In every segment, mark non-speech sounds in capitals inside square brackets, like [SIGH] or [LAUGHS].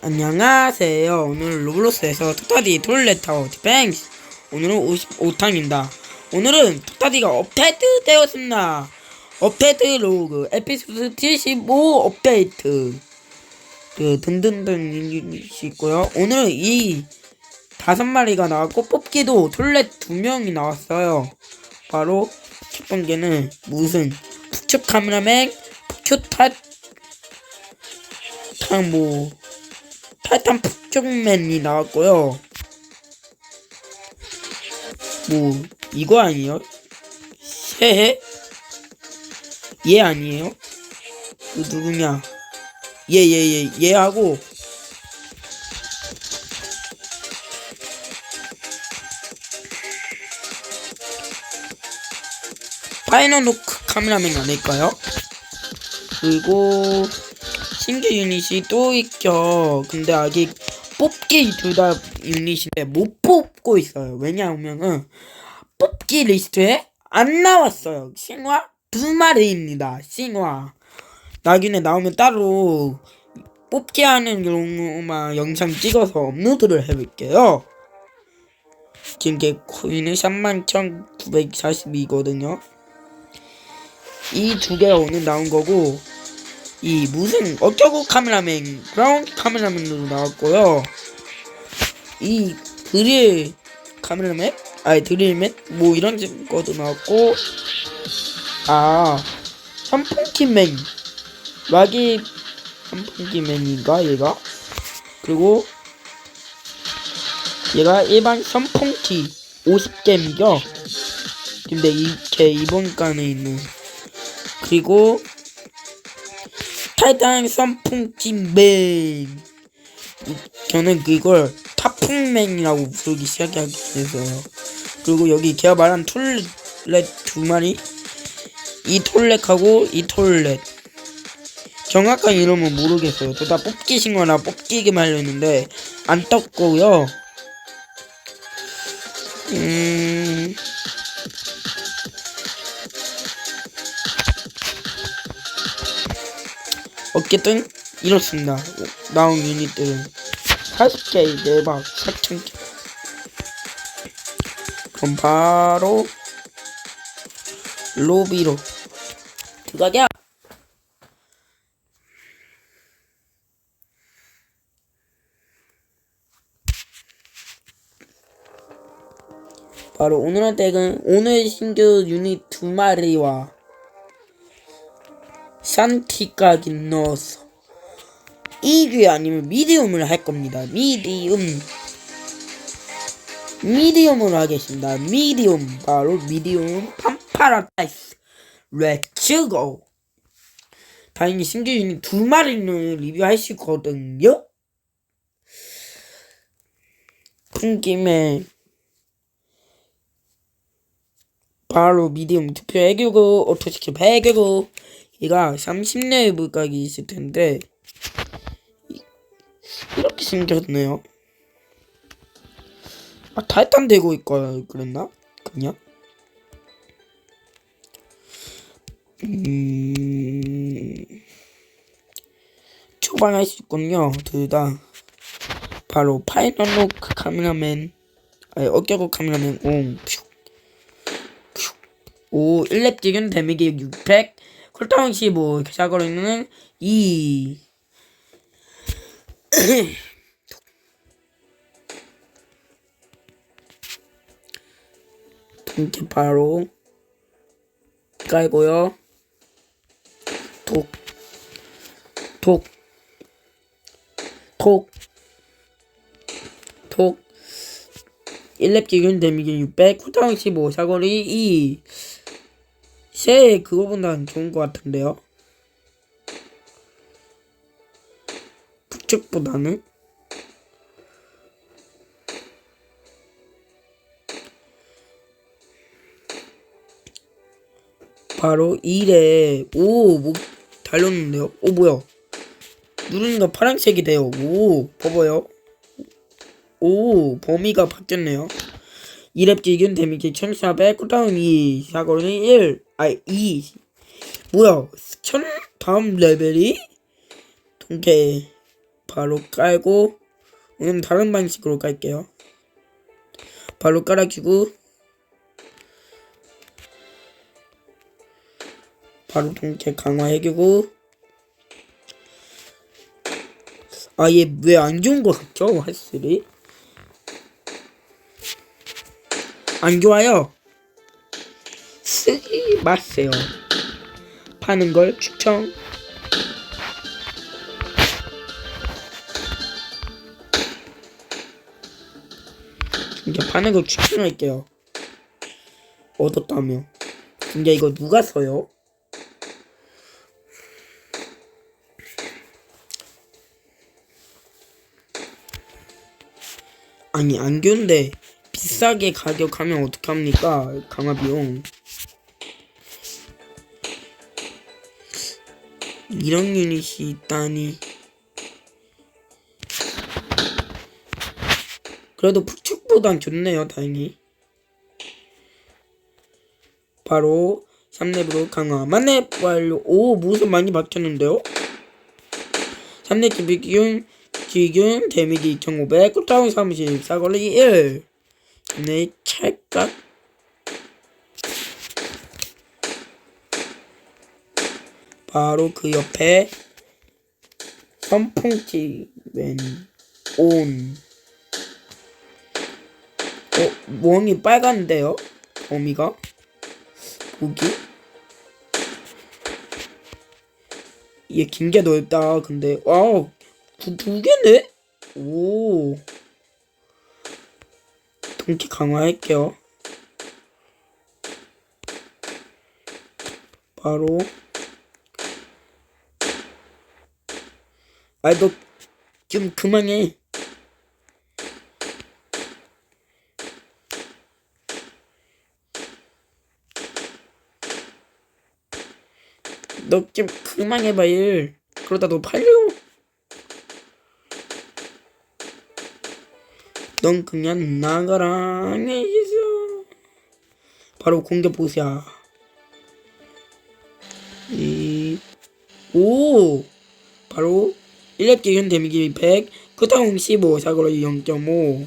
안녕하세요. 오늘 로블록스에서 토타디 돌레타워 디펜스 오늘은 55탄입니다. 오늘은 토타디가 업데이트 되었습니다. 업데이트 로그 에피소드 75 업데이트 그 등등등 있고요. 오늘은 이 다섯 마리가 나왔고 뽑기도 톨렛 두 명이 나왔어요. 바로 첫 번째는 무슨 북측 카메라맨 북측 탓뭐 타이탄 북쪽맨이 나왔고요. 뭐 이거 아니에요? 새해? 얘 아니에요? 그 누구냐? 얘 얘 얘 얘하고 파이널로크 카메라맨 아닐까요? 그리고 신규 유닛이 또 있죠. 근데 아직 뽑기 둘 다 유닛인데 못 뽑고 있어요. 왜냐하면은 뽑기 리스트에 안 나왔어요. 신화 두 마리입니다. 신화 나중에 나오면 따로 뽑기 하는 경우만 영상 찍어서 업로드를 해볼게요. 지금 게 코인은 31,942거든요. 이 두 개가 오늘 나온 거고 이 무슨 어쩌고 카메라맨 브라운 카메라맨으로 나왔고요. 이 드릴 카메라맨? 아니 드릴맨? 뭐 이런 것도 나왔고 아 선풍기맨. 락이 선풍기맨인가 얘가? 그리고 얘가 일반 선풍기 50개이죠 근데 이게 이번 간에 있는 그리고 타이탄 선풍기맨 저는 그걸 타풍맨이라고 부르기 시작하게 됐어요 그리고 여기 제가 말한 톨렛 두 마리? 이 톨렛하고 이 톨렛. 정확한 이름은 모르겠어요. 둘 다 뽑기 신 거나 뽑기기만 하려는데 안 떴고요. 음... 어쨌든 이렇습니다. 나온 유닛들은 40개, 대박, 4,000개. 그럼 바로 로비로 들어가자. 바로 오늘의 덱은 오늘 신규 유닛 두 마리와 샨티까지 넣어서 2귀 아니면 미디움을 할 겁니다. 미디움 미디움으로 하겠습니다. 미디움 바로 미디움 팜파라다이스 렛츠고 다행히 신규 유닛 두 마리는 리뷰할 수 있거든요. 큰 김에 바로 미디움 투표 해주고 오토스킵 해주고 얘가 30레벨까지 있을 텐데 이- 이렇게 생겼네요. 아 타이탄 되고 있걸 그랬나? 그냥 음 초반 할 수 있군요 둘 다 바로 파이널로크 카메라맨 아니 어깨고 카메라맨 옹 퓨. 퓨. 오 1렙 찍은 데미지 600 쿨다운 15 샤거리는 2 이렇게 바로 깔고요. 톡 톡, 톡, 톡. 1렙 기준 데미지 600, 쿨다운 15, 사거리 2. 새 그거보다는 좋은 것 같은데요. 북측보다는 바로 1에 오, 뭐 달렸는데요. 오, 뭐야. 누르는 거 파란색이 돼요. 오, 봐봐요. 오, 범위가 바뀌었네요. 2렙 기준 데미지 1400, 쿨다운 2, 사거리 1, 아니 2. 뭐야, 천 다음 레벨이? 동계 바로 깔고 오늘 다른 방식으로 깔게요. 바로 깔아주고 바로 동체 강화해주고 아 얘 왜 안 좋은 거 같죠 핫슬이 안 좋아요 쓰기 [LAUGHS] 마세요. 파는 걸 추천. 이제 파는 걸 추천할게요. 얻었다며 근데 이거 누가 써요? 아니 안교인데 비싸게 가격하면 어떡합니까? 강화 비용 이런 유닛이 있다니. 그래도 북측보단 좋네요 다행히. 바로 3렙으로 강화. 만렙 완료. 오 무슨 많이 막혔는데요? 3렙 기비기운 기균 데미지 2500 쿨타운 30 사거리 1 네 찰각 바로 그 옆에 선풍기 왼온 어, 멍이 빨간데요? 범위가? 보기? 얘 긴 게 넓다. 근데 와우 두, 두 개네? 오 동키 강화할게요. 바로 아이 너 좀 그만해. 너 좀 그만해봐 일. 그러다 너 팔려. 넌 그냥 나가라. 안녕히 바로 공개 보세요. 이 오! 바로 1렙 기준 데미지 100 그다음 15 사거리 0.5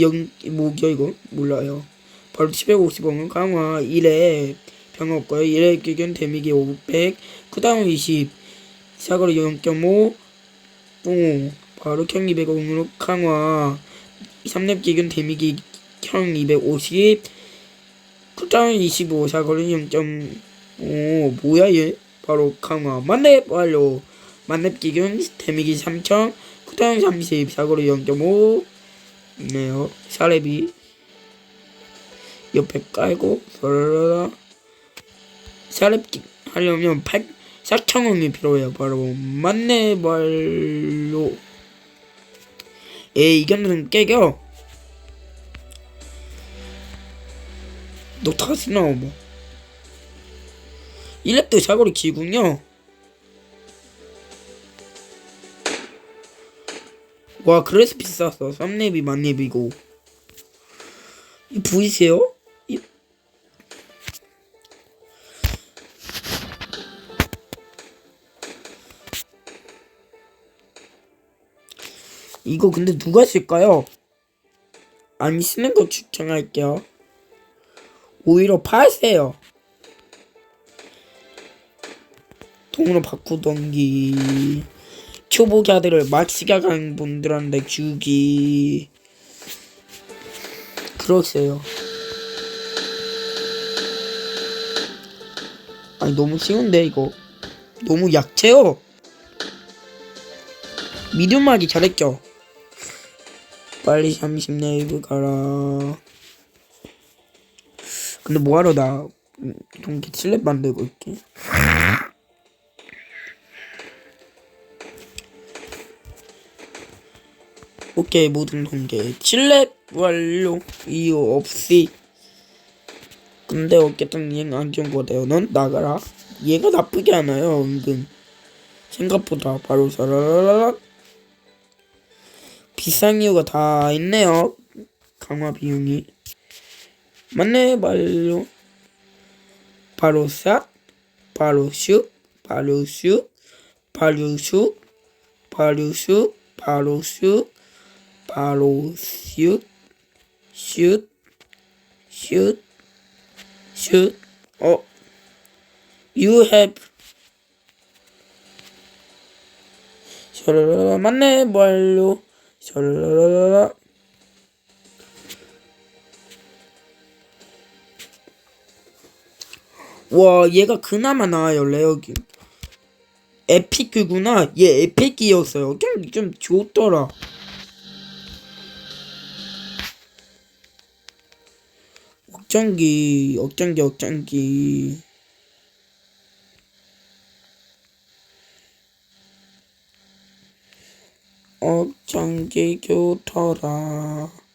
영, 뭐기야 이거? 몰라요. 바로 750원은 강화 1렙. 병 없고요. 1회 기준 데미지 500, 그 다음 20, 사거리 0.5, 오, 바로 형 200으로 강화, 3렙 기준 데미지 형 250, 그 다음 25, 사거리 0.5, 뭐야 얘? 바로 강화, 만렙 완료, 만렙 기준 데미지 3000, 그 다음 30, 사거리 0.5, 네요, 사렙이 옆에 깔고, 서라라라. 샤렙기 하려면 8, 4천원이 필요해요. 바로 만내발로. 에이 이거는 깨겨. 너 다시 나와 뭐? 1렙도 사거리 기군요 와 그래서 비쌌어 3렙이 만렙이고 이 보이세요? 이 이거 근데 누가 쓸까요? 안 쓰는 거 추천할게요. 오히려 파세요. 돈으로 바꾸던기. 초보자들을 마치가 간 분들한테 주기. 그러세요. 아니 너무 쉬운데 이거. 너무 약해요. 미디움하기 잘했죠? 빨리 30 네이브 가라. 근데 뭐하러 나 동기 칠렙 만들고 있게. 오케이 모든 동계 칠렙 완료 이유 없이 근데 어쨌든 얘가 안 거대요 넌 나가라 얘가 나쁘지 않아요 은근 생각보다 바로 사라라라 비싼 이유가 다 있네요. 강화 비용이. 맞네, 바로. 바로 싹, 바로 슉, 바로 슉, 바로 슉, 바로 슛 바로 슛 바로 슛 슛, 슛, 슛, 어, you have, 샤라라라, 맞네, 완료, 샤라라라라. 와, 얘가 그나마 나아요, 레어기. 에픽이구나. 얘 에픽이었어요. 좀, 좀 좋더라. 억장기, 억장기, 억장기. 억장기 교터라.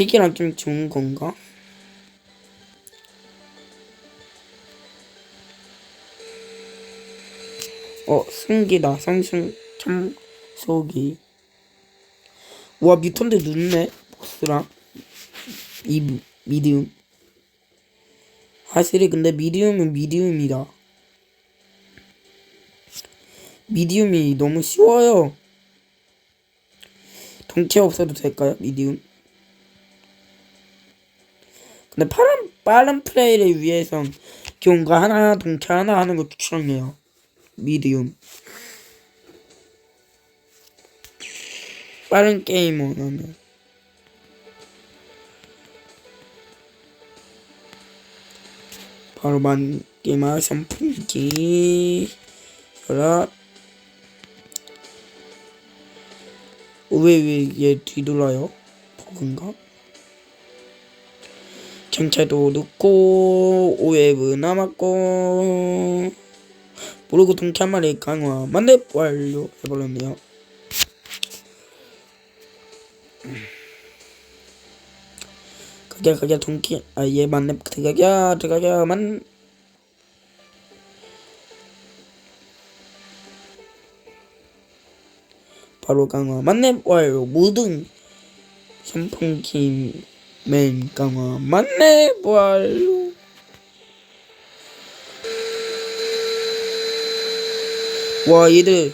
픽이랑 좀 좋은 건가? 어, 승기다. 상승 참소기. 와, 뮤턴트 늦네. 보스랑. 이 미- 미디움. 확실히 근데 미디움은 미디움이다. 미디움이 너무 쉬워요. 동체 없어도 될까요? 미디움. 근데 빠른 빠른 플레이를 위해선 거 하나 동체 하나 하는 거 추천해요. 미디움. 빠른 게임 원하면. 바로 만기마 선풍기 혈압 왜왜 얘 뒤돌아요? 버그인가? 정체도 넣고 오웨브 남았고 모르고 동체 한 마리 강화 만렙 완료 해버렸네요. 가자 가자 동체. 아얘 만렙 들어가자 들어가자 만. 바로 강화 만렙 완료. 모든 선풍기 맨 강화 만렙 완료 와 얘들.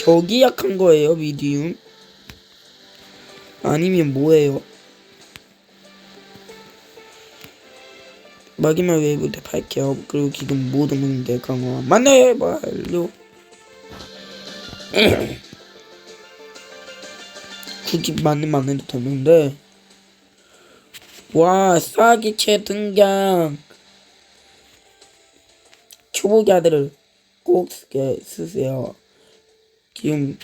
저기 약한 거예요 미디움? 아니면 뭐예요? 마지막 웨이브 때 팔게요 그리고 지금 모든 문제 강화. 만렙 완료 [CLEARS THROAT] 굳이 맞는 맞는 듯 했는데 와 사기체 등장. 초보자들을 꼭 쓰세요. 지금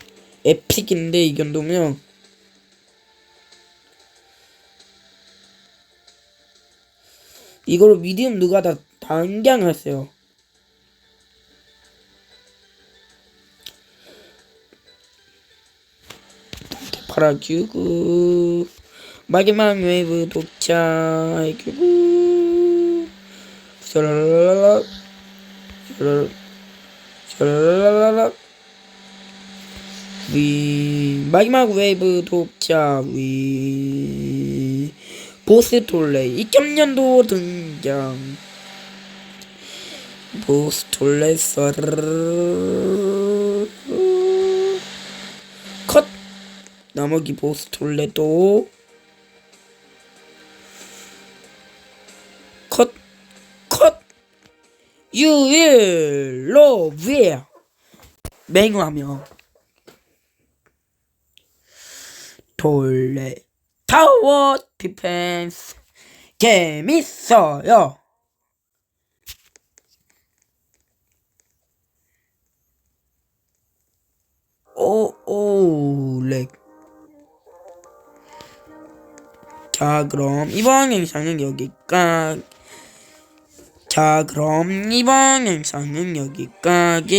에픽인데 이 정도면. 이거를 미디움 누가 다 단장했어요. 팔아주고 마지막 웨이브 도착해주고 샤라라라. 샤라라 샤라라라 위. 마지막 웨이브 도착 위. 보스 톨레 2000년도 등장. 보스 톨레 서르르 컷. 나머지 보스 톨레도 love it. 맹화명. 돌레 타워 디펜스 재밌어요. 오, 오, 렉. 자, 그럼 이번 영상은 여기까지. 자 그럼 이번 영상은 여기까지이니다